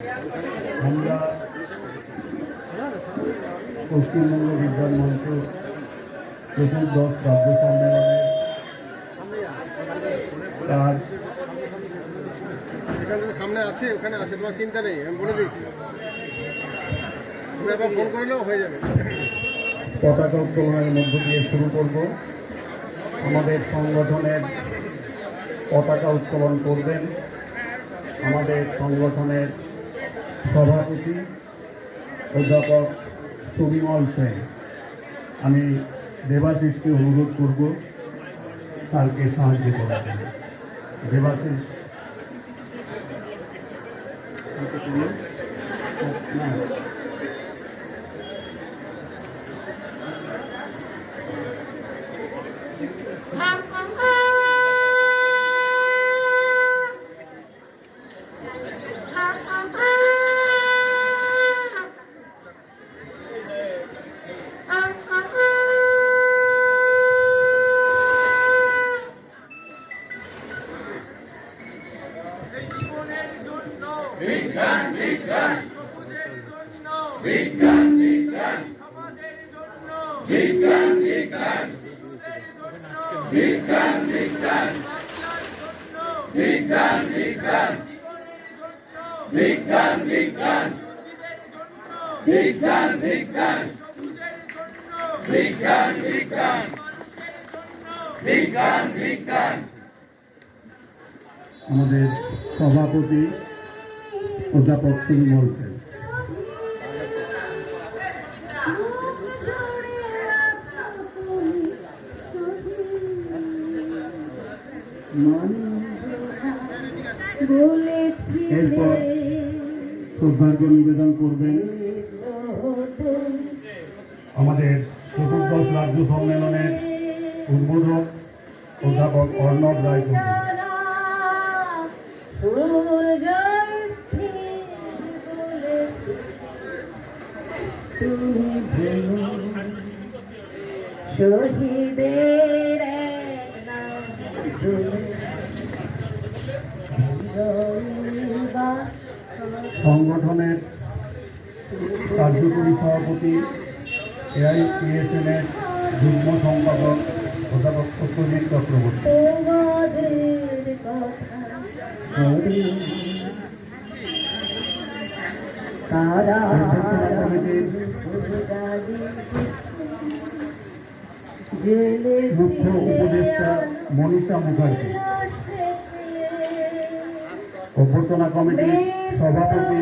আমরা পশ্চিমবঙ্গ বিজ্ঞান মঞ্চ চতুর্দশ রাজ্য সম্মেলনে তার সেখানে তো সামনে আছে ওখানে আছে তোমার চিন্তা নেই আমি বলে দিচ্ছি। তুমি একবার ফোন করে নাও হয়ে যাবে। পতাকা উত্তোলনের মধ্য দিয়ে শুরু করব। আমাদের সংগঠনের পতাকা উত্তোলন করবেন। আমাদের সংগঠনের সভাপতি, অধ্যাপক সুবিমল সেন। আমি দেবাশিসকে অনুরোধ করব তাকে সাহায্য করার জন্য। দেবাশিস। না এই বিজ্ঞান বিজ্ঞান। বিজ্ঞান বিজ্ঞান। সমাজের জন্য বিজ্ঞান বিজ্ঞান। বিজ্ঞান বিজ্ঞান। বিজ্ঞান বিজ্ঞান। বিজ্ঞান বিজ্ঞান। বিজ্ঞান বিজ্ঞান। বিজ্ঞান বিজ্ঞান। বিজ্ঞান বিজ্ঞান। আমাদের সভাপতি অধ্যাপক সেন এরপর শ্রদ্ধার্ঘ্য নিবেদন করবেন। আমাদের চতুর্দশ রাজ্য সম্মেলনের উদ্বোধক অধ্যাপক অর্ণব রায় চৌধুরী শহীদের শুনে জয়বা সংগঠনের কার্যকরী সভাপতি এআইপিএসএনের যুগ্ম সম্পাদক অধ্যাপক সত্যজিৎ চক্রবর্তী। তারা মুখ্য উপদেষ্টা মনীষা মুখার্জি অভ্যর্থনা কমিটির সভাপতি